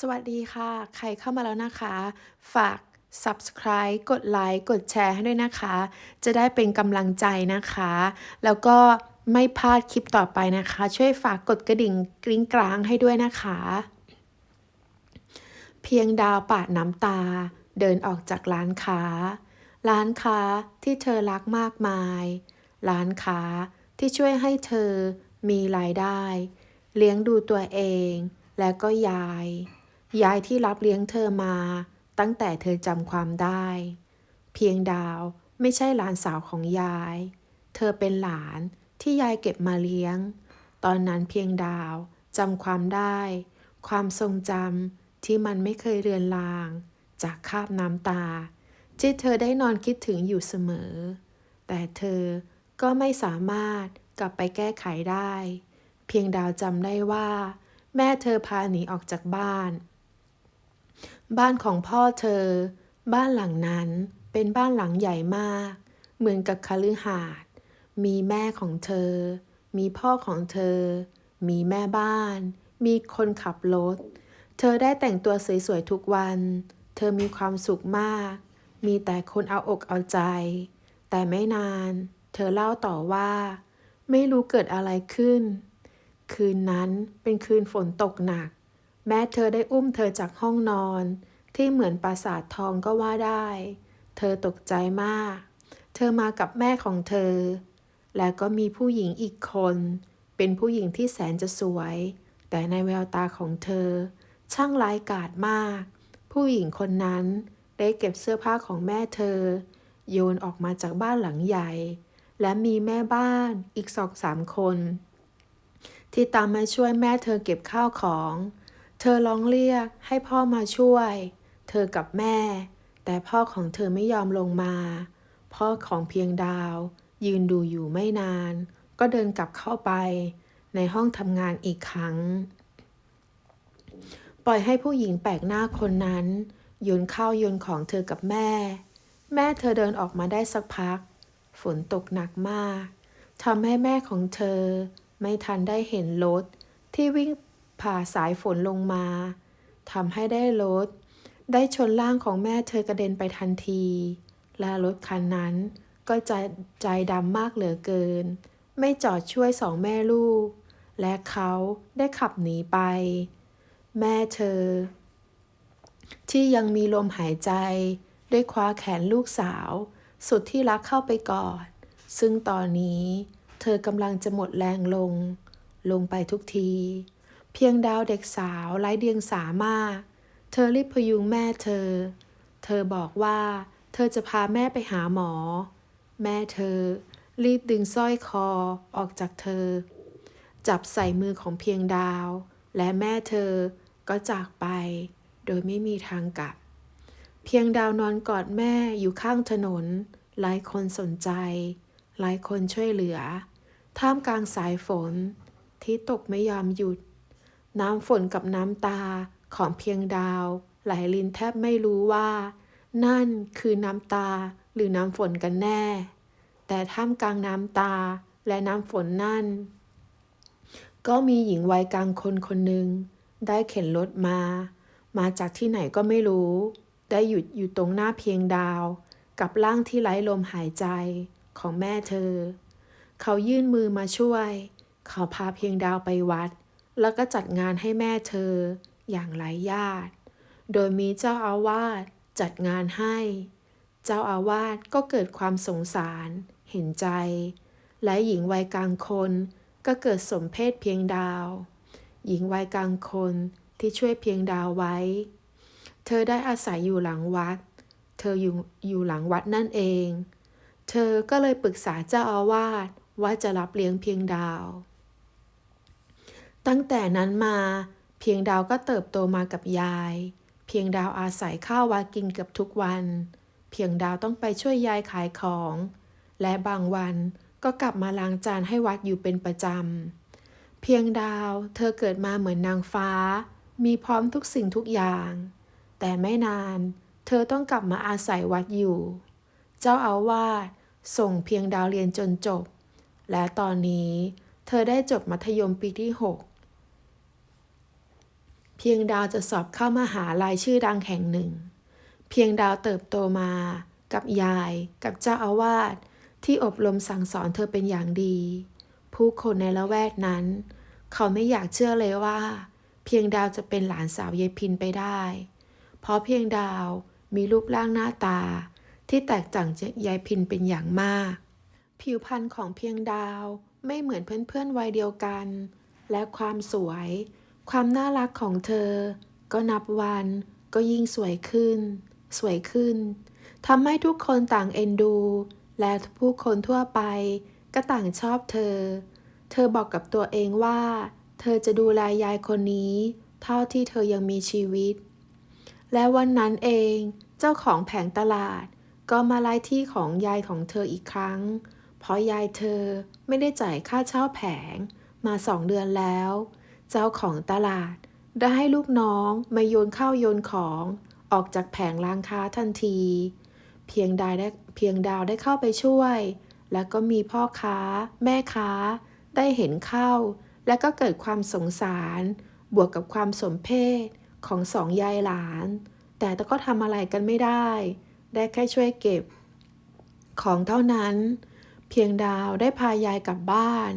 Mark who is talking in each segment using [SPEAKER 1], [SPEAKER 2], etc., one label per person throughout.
[SPEAKER 1] สวัสดีค่ะ ใครเข้ามาแล้วนะคะ ฝาก subscribe กดไลค์กดแชร์ให้ด้วยนะคะ จะได้เป็นกำลังใจนะคะ แล้วก็ไม่พลาดคลิปต่อไปนะคะ ช่วยฝากกดกระดิ่งกริ้งกลางให้ด้วยนะคะ เพียงดาวปาดน้ำตา เดินออกจากร้านค้า ร้านค้าที่เธอรักมากมาย ร้านค้าที่ช่วยให้เธอมีรายได้ เลี้ยงดูตัวเองและก็ยาย ยายที่รับเลี้ยงเธอมา ตั้งแต่เธอจำความได้ เพียงดาวไม่ใช่หลานสาวของยาย เธอเป็นหลานที่ยายเก็บมาเลี้ยง ตอนนั้นเพียงดาวจำความได้ ความทรงจำที่มันไม่เคยเลือนลาง จากคาบน้ำตาที่เธอได้นอนคิดถึงอยู่เสมอ แต่เธอก็ไม่สามารถกลับไปแก้ไขได้ เพียงดาวจำได้ว่า แม่เธอพาหนีออกจากบ้าน บ้านของพ่อเธอ บ้านหลังนั้นเป็นบ้านหลังใหญ่มาก เหมือนกับคฤหาสน์มีแม่ของเธอ มีพ่อของเธอ มีแม่บ้าน มีคนขับรถ เธอได้แต่งตัวสวยๆทุกวัน เธอมีความสุขมาก มีแต่คนเอาอกเอาใจ แต่ไม่นาน เธอเล่าต่อว่า ไม่รู้เกิดอะไรขึ้น คืนนั้นเป็นคืนฝนตกหนัก แม่เธอได้อุ้มเธอจากห้องนอน ที่เหมือนปราสาททองก็ว่าได้ เธอตกใจมาก เธอมากับแม่ของเธอ และก็มีผู้หญิงอีกคน เป็นผู้หญิงที่แสนจะสวย แต่ในแววตาของเธอ ช่างร้ายกาจมาก ผู้หญิงคนนั้นได้เก็บเสื้อผ้าของแม่เธอ โยนออกมาจากบ้านหลังใหญ่ และมีแม่บ้านอีกสองสามคน ที่ตามมาช่วยแม่เธอเก็บข้าวของ ธอร้องเรียกให้พ่อมาช่วย เธอกับแม่ แต่พ่อของเธอไม่ยอมลงมา พ่อของเพียงดาว ยืนดูอยู่ไม่นาน ก็เดินกลับเข้าไป ในห้องทำงานอีกครั้ง ปล่อยให้ผู้หญิงแปลกหน้าคนนั้นโยนข้าวโยนของเธอกับแม่ แม่เธอเดินออกมาได้สักพัก ฝนตกหนักมากทำให้แม่ของเธอ ไม่ทันได้เห็นรถที่วิ่ง ผ่าสายฝนลงมาทำให้ได้รถ ได้ชนร่างของแม่เธอกระเด็นไปทันที และรถคันนั้นก็ใจใจดำมากเหลือเกิน ไม่จอดช่วยสองแม่ลูก และเขาได้ขับหนีไป แม่เธอ ที่ยังมีลมหายใจ ได้คว้าแขนลูกสาว สุดที่รักเข้าไปกอด ซึ่งตอนนี้เธอกำลังจะหมดแรงลง ลงไปทุกที เพียงดาวเด็กสาวไร้เดียงสามาเธอรีบพยุงแม่เธอ เธอบอกว่า เธอจะพาแม่ไปหาหมอ แม่เธอ รีบดึงสร้อยคอออกจากเธอ จับใส่มือของเพียงดาว และแม่เธอก็จากไป โดยไม่มีทางกลับ เพียงดาวนอนกอดแม่อยู่ข้างถนน หลายคนสนใจ หลายคนช่วยเหลือ ท่ามกลางสายฝนที่ตกไม่ยอมหยุด น้ำฝนกับน้ำตาของเพียงดาว ไหลลินแทบไม่รู้ว่า นั่นคือน้ำตาหรือน้ำฝนกันแน่ แต่ท่ามกลางน้ำตาและน้ำฝนนั่น ก็มีหญิงวัยกลางคนคนหนึ่งได้เข็นรถมา มาจากที่ไหนก็ไม่รู้ ได้หยุดอยู่ตรงหน้าเพียงดาว กับร่างที่ไร้ลมหายใจของแม่เธอ เขายื่นมือมาช่วย เขาพาเพียงดาวไปวัด แล้วก็จัดงานให้แม่เธออย่างไร้ญาติ โดยมีเจ้าอาวาสจัดงานให้ เจ้าอาวาสก็เกิดความสงสาร เห็นใจ และหญิงวัยกลางคนก็เกิดสมเพศเพียงดาว หญิงวัยกลางคนที่ช่วยเพียงดาวไว้ เธอได้อาศัยอยู่หลังวัด เธออยู่อยู่หลังวัดนั่นเอง เธอก็เลยปรึกษาเจ้าอาวาสว่าจะรับเลี้ยงเพียงดาว ตั้งแต่นั้นมา เพียงดาวก็เติบโตมากับยาย เพียงดาวอาศัยข้าววัดกินเกับทุกวัน เพียงดาวต้องไปช่วยยายขายของ และบางวันก็กลับมาล้างจานให้วัดอยู่เป็นประจำ เพียงดาวเธอเกิดมาเหมือนนางฟ้า มีพร้อมทุกสิ่งทุกอย่าง แต่ไม่นานเธอต้องกลับมาอาศัยวัดอยู่ เจ้าอาวาสส่งเพียงดาวเรียนจนจบ และตอนนี้เธอได้จบมัธยมปีที่6 เพียงดาวจะสอบเข้ามหาลัยชื่อดังแห่งหนึ่ง เพียงดาวเติบโตมา กับยาย กับเจ้าอาวาสที่อบรมสั่งสอนเธอเป็นอย่างดี ผู้คนในละแวกนั้น เขาไม่อยากเชื่อเลยว่า เพียงดาวจะเป็นหลานสาวยายพินไปได้ เพราะเพียงดาวมีรูปร่างหน้าตา ที่แตกต่างจากยายพินเป็นอย่างมาก ผิวพรรณของเพียงดาวไม่เหมือนเพื่อนๆวัยเดียวกัน และความสวย ความน่ารักของเธอ ก็นับวันก็ยิ่งสวยขึ้น สวยขึ้นทำให้ทุกคนต่างเอ็นดู และผู้คนทั่วไป ก็ต่างชอบเธอ เธอบอกกับตัวเองว่า เธอจะดูแลยายคนนี้ เท่าที่เธอยังมีชีวิต และวันนั้นเองเจ้าของแผงตลาด ก็มาไล่ที่ของยายของเธออีกครั้ง เพราะยายเธอไม่ได้จ่ายค่าเช่าแผงมาสองเดือนแล้ว เจ้าของตลาด ได้ให้ลูกน้องมาโยนข้าวโยนของออกจากแผงร้านค้าทันที เพียงดาวได้เพียงดาวได้เข้าไปช่วย แล้วก็มีพ่อค้า แม่ค้า ได้เห็นเข้า และก็เกิดความสงสาร บวกกับความสมเพศของสองยายหลาน แต่ก็ทำอะไรกันไม่ได้ ได้แค่ช่วยเก็บ ของเท่านั้น เพียงดาวได้พายายกลับบ้าน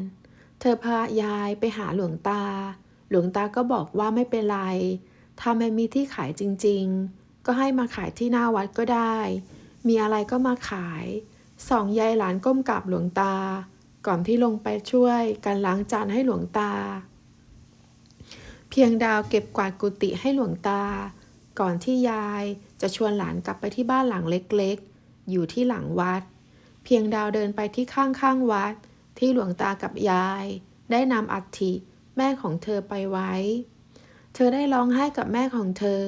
[SPEAKER 1] เธอพายายไปหาหลวงตา หลวงตาก็บอกว่าไม่เป็นไร ถ้าไม่มีที่ขายจริงๆ ก็ให้มาขายที่หน้าวัดก็ได้ มีอะไรก็มาขาย สองยายหลานก้มกราบหลวงตา ก่อนที่ลงไปช่วยกันล้างจานให้หลวงตา เพียงดาวเก็บกวาดกุฏิให้หลวงตา ก่อนที่ยายจะชวนหลานกลับไปที่บ้านหลังเล็กๆ อยู่ที่หลังวัด เพียงดาวเดินไปที่ข้างๆวัด ที่หลวงตากับยาย ได้นำอัฐิแม่ของเธอไปไว้ เธอได้ร้องไห้กับแม่ของเธอ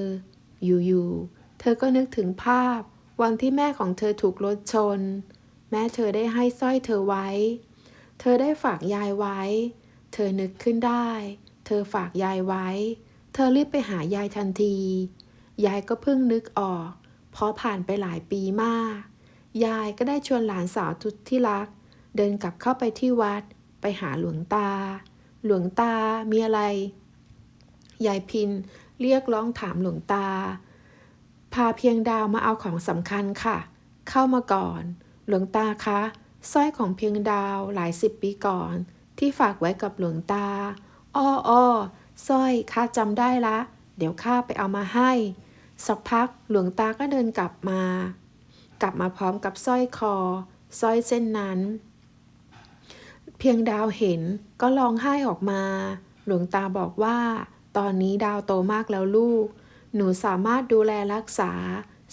[SPEAKER 1] อยู่ๆ เธอก็นึกถึงภาพ วันที่แม่ของเธอถูกรถชน แม่เธอได้ให้สร้อยเธอไว้ เธอได้ฝากยายไว้ เธอนึกขึ้นได้ เธอฝากยายไว้ เธอรีบไปหายายทันที ยายก็เพิ่งนึกออก เพราะผ่านไปหลายปีมาก ยายก็ได้ชวนหลานสาวทุดที่รัก เดินกลับเข้าไปที่วัด ไปหาหลวงตา หลวงตา มีอะไร ยายพินเรียกร้องถามหลวงตา พาเพียงดาวมาเอาของสำคัญค่ะ เข้ามาก่อน หลวงตาคะสร้อยของเพียงดาวหลายสิบปีก่อน ที่ฝากไว้กับหลวงตา อ้ออ้อสร้อยข้าจำได้ละ เดี๋ยวข้าไปเอามาให้ สักพักหลวงตาก็เดินกลับมา กลับมาพร้อมกับสร้อยคอสร้อยเส้นนั้น เพียงดาวเห็นก็ร้องไห้ออกมา หลวงตาบอกว่า ตอนนี้ดาวโตมากแล้วลูก หนูสามารถดูแลรักษา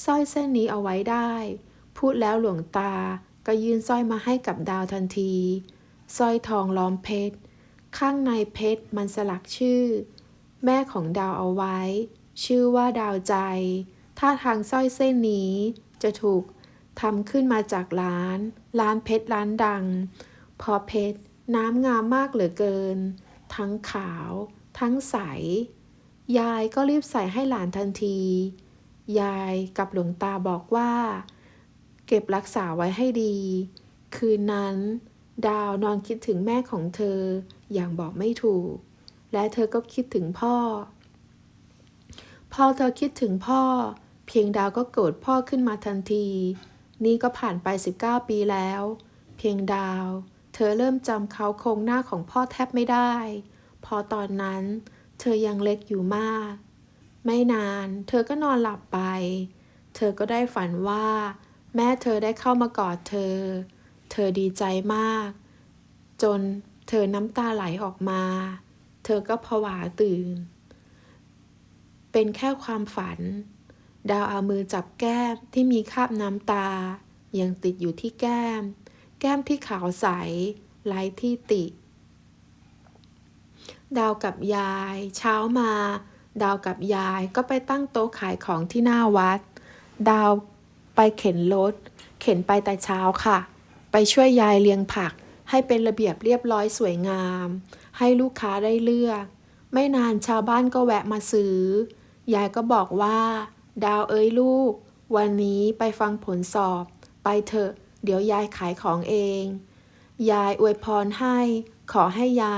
[SPEAKER 1] สร้อยเส้นนี้เอาไว้ได้ พูดแล้วหลวงตาก็ยื่นสร้อยมาให้กับดาวทันทีสร้อยทองล้อมเพชร ข้างในเพชรมันสลักชื่อ แม่ของดาวเอาไว้ ชื่อว่าดาวใจ ถ้าทางสร้อยเส้นนี้จะถูกทำขึ้นมาจากร้าน ร้านเพชรร้านดัง พอเพชรน้ำงามมากเหลือเกิน ทั้งขาว ทั้งใส ยายก็รีบใส่ให้หลานทันที ยายกับหลวงตาบอกว่า เก็บรักษาไว้ให้ดี คืนนั้น ดาวนอนคิดถึงแม่ของเธออย่างบอกไม่ถูก และเธอก็คิดถึงพ่อ พอเธอคิดถึงพ่อ เพียงดาวก็โกรธพ่อขึ้นมาทันที นี่ก็ผ่านไป 19 ปีแล้ว เพียงดาว ธอเริ่มจำเขาโครงหน้าของพ่อแทบไม่ได้ พอตอนนั้น เธอยังเล็กอยู่มาก ไม่นาน เธอก็นอนหลับไป เธอก็ได้ฝันว่า แม่เธอได้เข้ามากอดเธอ เธอดีใจมาก จนเธอน้ำตาไหลออกมา เธอก็ผวาตื่น เป็นแค่ความฝัน ดาวเอามือจับแก้มที่มีคราบน้ำตา ยังติดอยู่ที่แก้ม แก้มที่ขาวใสไร้ที่ติ ดาวกับยาย เช้ามา ดาวกับยายก็ไปตั้งโต๊ะขายของที่หน้าวัด ดาวไปเข็นรถเข็นไปแต่เช้าค่ะ ไปช่วยยายเลี้ยงผัก ให้เป็นระเบียบเรียบร้อยสวยงาม ให้ลูกค้าได้เลือก ไม่นานชาวบ้านก็แวะมาซื้อ ยายก็บอกว่า ดาวเอ้ยลูก วันนี้ไปฟังผลสอบ ไปเถอะ เดี๋ยวยายขายของเอง ยายอวยพรให้ ขอให้ยา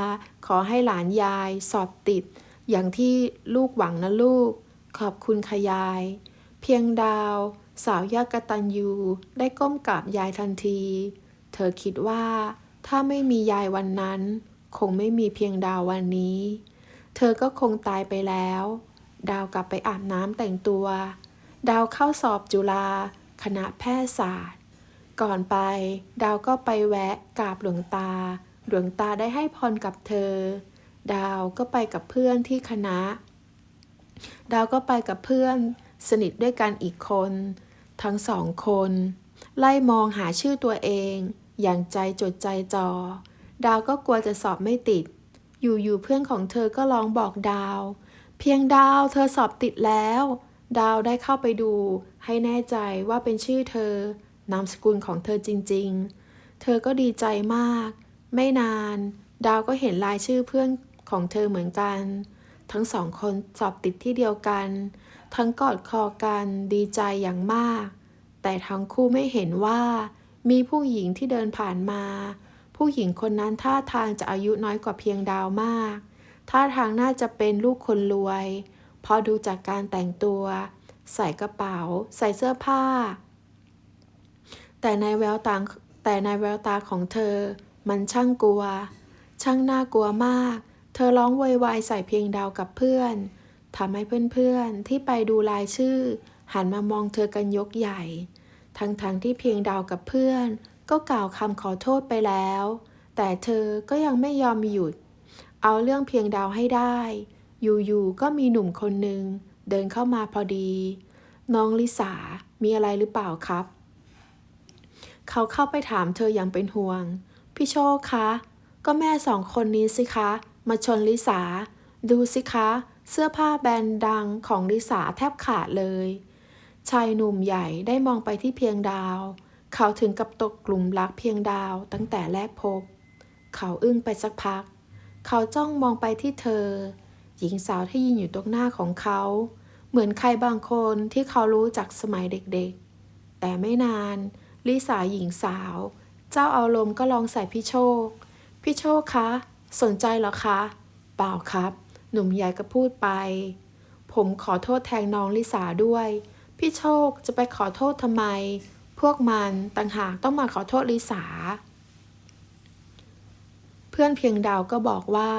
[SPEAKER 1] ขอให้หลานยาย สอบติด อย่างที่ลูกหวังนะลูก ขอบคุณขยาย เพียงดาว สาวยากตันยูได้ก้มกราบยายทันที เธอคิดว่า ถ้าไม่มียายวันนั้น คงไม่มีเพียงดาววันนี้ เธอก็คงตายไปแล้ว ดาวกลับไปอาบน้ำแต่งตัว ดาวเข้าสอบจุฬาคณะแพทยศาสตร์ ก่อนไป ดาวก็ไปแวะกราบหลวงตา หลวงตาได้ให้พรกับเธอ ดาวก็ไปกับเพื่อนที่คณะ ดาวก็ไปกับเพื่อนสนิทด้วยกันอีกคน ทั้งสองคน ไล่มองหาชื่อตัวเอง อย่างใจจดใจจ่อดาวก็กลัวจะสอบไม่ติด อยู่ๆเพื่อนของเธอก็ร้องบอกดาว เพียงดาวเธอสอบติดแล้ว ดาวได้เข้าไปดู ให้แน่ใจว่าเป็นชื่อเธอ นามสกุลของเธอจริงๆ เธอก็ดีใจมาก ไม่นาน ดาวก็เห็นรายชื่อเพื่อนของเธอเหมือนกัน ทั้งสองคนสอบติดที่เดียวกัน ทั้งกอดคอกันดีใจอย่างมาก แต่ทั้งคู่ไม่เห็นว่า มีผู้หญิงที่เดินผ่านมา ผู้หญิงคนนั้นท่าทางจะอายุน้อยกว่าเพียงดาวมาก ท่าทางน่าจะเป็นลูกคนรวย พอดูจากการแต่งตัว ใส่กระเป๋า ใส่เสื้อผ้า แต่ในแววตาแต่ในแววตาของเธอ มันช่างกลัว ช่างน่ากลัวมาก เธอร้องโวยวายใส่เพียงดาวกับเพื่อนทำให้เพื่อนๆที่ไปดูรายชื่อ หันมามองเธอกันยกใหญ่ ทั้งๆทที่เพียงดาวกับเพื่อน ก็กล่าวคำขอโทษไปแล้ว แต่เธอก็ยังไม่ยอมหยุด เอาเรื่องเพียงดาวให้ได้ อยู่ๆก็มีหนุ่มคนหนึ่งเดินเข้ามาพอดี น้องลิสามีอะไรหรือเปล่าครับ เขาเข้าไปถามเธออย่างเป็นห่วง พี่โชคคะ ก็แม่สองคนนี้สิคะ มาชนลิสา ดูสิคะ เสื้อผ้าแบรนด์ดังของลิสาแทบขาดเลย ชายหนุ่มใหญ่ได้มองไปที่เพียงดาว เขาถึงกับตกกลุ่มรักเพียงดาวตั้งแต่แรกพบ เขาอึ้งไปสักพัก เขาจ้องมองไปที่เธอ หญิงสาวที่ยืนอยู่ตรงหน้าของเขา เหมือนใครบางคนที่เขารู้จากสมัยเด็กๆ แต่ไม่นาน ลิสาหญิงสาว เจ้าอารมณ์ก็ลองใส่พี่โชค พี่โชคคะ สนใจเหรอคะ เปล่าครับ หนุ่มใหญ่ก็พูดไป ผมขอโทษแทนน้องลิสาด้วย พี่โชคจะไปขอโทษทำไม พวกมันต่างหากต้องมาขอโทษลิสา เพื่อนเพียงดาวก็บอกว่า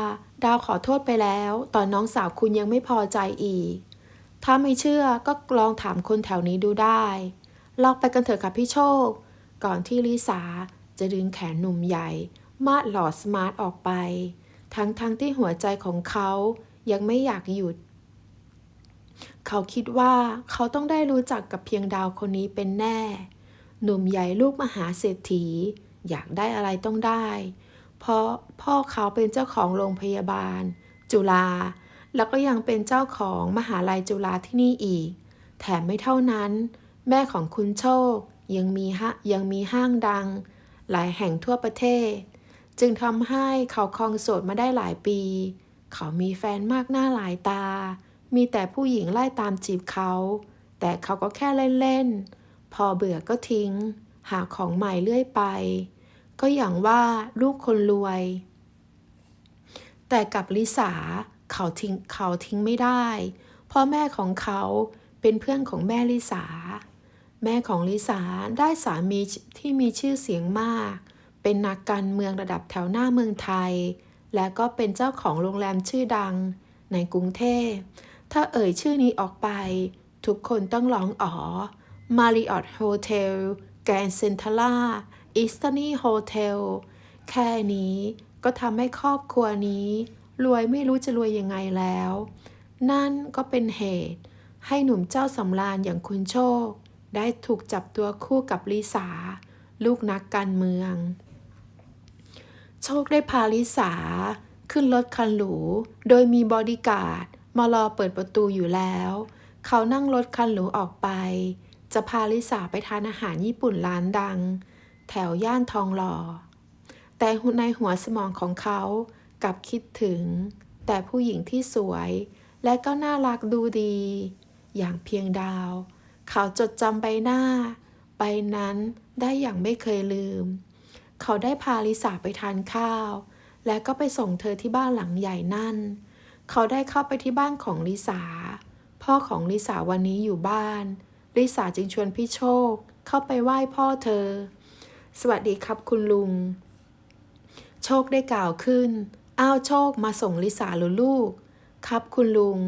[SPEAKER 1] ดาวขอโทษไปแล้วตอนน้องสาวคุณยังไม่พอใจอีก ถ้าไม่เชื่อก็ลองถามคนแถวนี้ดูได้ ลอกไปกันเถอะค่ะพี่โชค ก่อนที่ลิสาจะดึงแขนหนุ่มใหญ่ มาดหลอดสมาร์ทออกไป ทั้งๆทที่หัวใจของเขายังไม่อยากหยุด เขาคิดว่าเขาต้องได้รู้จักกับเพียงดาวคนนี้เป็นแน่ หนุ่มใหญ่ลูกมหาเศรษฐี อยากได้อะไรต้องได้ เพราะพ่อเขาเป็นเจ้าของโรงพยาบาล จุฬาแล้วก็ยังเป็นเจ้าของมหาลัยจุฬาที่นี่อีก แถมไม่เท่านั้น แม่ของคุณโชคยังมีฮะยังมีห้างดัง หลายแห่งทั่วประเทศ จึงทำให้เขาครองโสดมาได้หลายปี เขามีแฟนมากหน้าหลายตา มีแต่ผู้หญิงไล่ตามจีบเขา แต่เขาก็แค่เล่นๆ พอเบื่อก็ทิ้ง หาของใหม่เรื่อยไป ก็อย่างว่าลูกคนรวย แต่กับลิสาเขาทิ้งเขาทิ้งไม่ได้ เพราะแม่ของเขาเป็นเพื่อนของแม่ลิสา แม่ของลิสาได้สามีที่มีชื่อเสียงมาก เป็นนักการเมืองระดับแถวหน้าเมืองไทย และก็เป็นเจ้าของโรงแรมชื่อดังในกรุงเทพ ถ้าเอ่ยชื่อนี้ออกไป ทุกคนต้องร้องอ๋อ Marriott Hotel Grand Central e a s t o n y Hotel แค่นี้ก็ทำให้ครอบครัวนี้ รวยไม่รู้จะรวยยังไงแล้ว นั่นก็เป็นเหตุ ให้หนุ่มเจ้าสำราญอย่างคุณโชค ได้ถูกจับตัวคู่กับลิสา ลูกนักการเมือง โชคได้พาลิสา ขึ้นรถคันหรู โดยมีบอดี้การ์ดมารอเปิดประตูอยู่แล้ว เขานั่งรถคันหรูออกไป จะพาลิสาไปทานอาหารญี่ปุ่นร้านดัง แถวย่านทองหล่อ แต่ในหัวสมองของเขากลับคิดถึง แต่ผู้หญิงที่สวย และก็น่ารักดูดี อย่างเพียงดาว เขาจดจำใบหน้า ใบนั้นได้อย่างไม่เคยลืม เขาได้พาลิสาไปทานข้าว และก็ไปส่งเธอที่บ้านหลังใหญ่นั่น เขาได้เข้าไปที่บ้านของลิสา พ่อของลิสาวันนี้อยู่บ้าน ลิสาจึงชวนพี่โชค เข้าไปไหว้พ่อเธอ สวัสดีครับคุณลุง โชคได้กล่าวขึ้น อ้าวโชคมาส่งลิสาหรือลูก ครับคุณลุง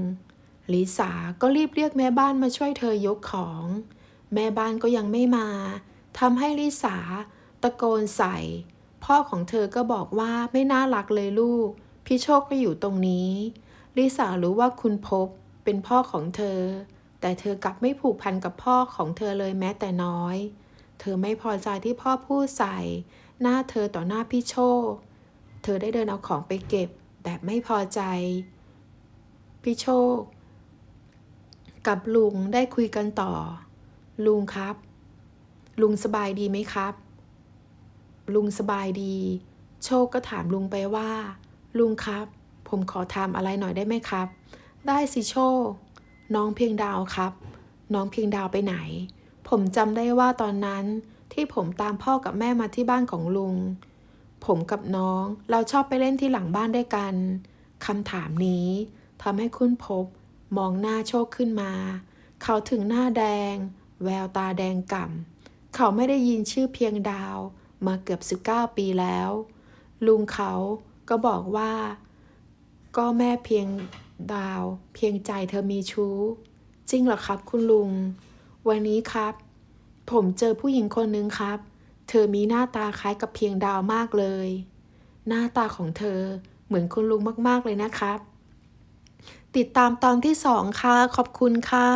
[SPEAKER 1] ลิสาก็รีบเรียกแม่บ้านมาช่วยเธอยกของ แม่บ้านก็ยังไม่มาทำให้ลิสาตะโกนใส่ พ่อของเธอก็บอกว่าไม่น่ารักเลยลูก พี่โชคก็อยู่ตรงนี้ ลิสารู้ว่าคุณพบเป็นพ่อของเธอ แต่เธอกลับไม่ผูกพันกับพ่อของเธอเลยแม้แต่น้อย เธอไม่พอใจที่พ่อพูดใส่ หน้าเธอต่อหน้าพี่โชค เธอได้เดินเอาของไปเก็บแบบไม่พอใจ พี่โชค กับลุงได้คุยกันต่อ ลุงครับ ลุงสบายดีไหมครับ ลุงสบายดี โชคก็ถามลุงไปว่า ลุงครับ ผมขอถามอะไรหน่อยได้ไหมครับ ได้สิโชค น้องเพียงดาวครับ น้องเพียงดาวไปไหน ผมจำได้ว่าตอนนั้นที่ผมตามพ่อกับแม่มาที่บ้านของลุง ผมกับน้องเราชอบไปเล่นที่หลังบ้านด้วยกันคำถามนี้ทำให้คุณพบ มองหน้าโชคขึ้นมา เขาถึงหน้าแดง แววตาแดงก่ำ เขาไม่ได้ยินชื่อเพียงดาว มาเกือบ 19 ปีแล้ว ลุงเขาก็บอกว่า ก็แม่เพียงดาว เพียงใจเธอมีชู้ จริงเหรอครับคุณลุง วันนี้ครับ ผมเจอผู้หญิงคนนึงครับ เธอมีหน้าตาคล้ายกับเพียงดาวมากเลย หน้าตาของเธอเหมือนคุณลุงมากๆเลยนะครับ ติดตามตอนที่สองค่ะ ขอบคุณค่ะ